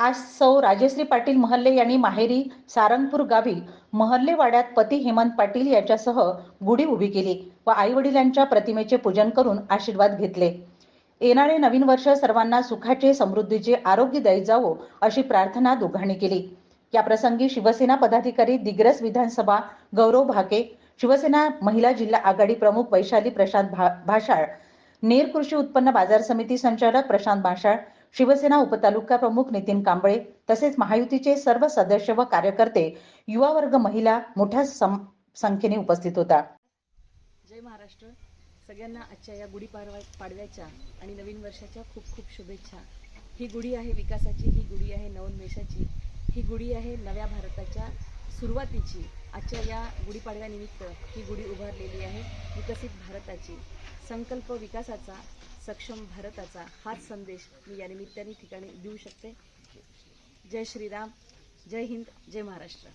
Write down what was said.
आज सौ राजश्री पाटील महल्ले यांनी माहेरी सारंगपूर गावी महल्ले वाड्यात पती हेमंत पाटील यांच्यासह गुढी उभी केली व आई वडिलांच्या प्रतिमेचे पूजन करून आशीर्वाद घेतले. येणारे नवीन वर्ष सर्वांना सुखाचे समृद्धीचे आरोग्यदायी जावो अशी प्रार्थना दोघांनी केली. या प्रसंगी शिवसेना पदाधिकारी दिग्रस विधानसभा गौरव भाके शिवसेना महिला जिल्हा आघाडी प्रमुख वैशाली प्रशांत भा- भाषाळ नेर कृषी उत्पन्न बाजार समिती संचालक प्रशांत भाषाळ शिवसेना उपतालुका प्रमुख नितीन कांबळे तसेच महायुतीचे सर्व सदस्य व कार्यकर्ते युवा वर्ग महिला मोठ्या सम- संख्येने उपस्थित होता. जय महाराष्ट्र. सगळ्यांना आजच्या या गुढीपाडवा पाडव्याच्या आणि नवीन वर्षाच्या खूप खूप शुभेच्छा. ही गुढी आहे विकासाची ही गुढी आहे नवोन्मेषाची ही गुढी आहे नव्या भारताच्या सुरुवातीची. आजच्या या गुढीपाडव्यानिमित्त ही गुढी उभारलेली आहे विकसित भारताची. संकल्प विकासाचा सक्षम भारताचा हाच संदेश मी या निमित्ताने ठिकाणी देऊ शकते. जय श्रीराम जय हिंद जय महाराष्ट्र.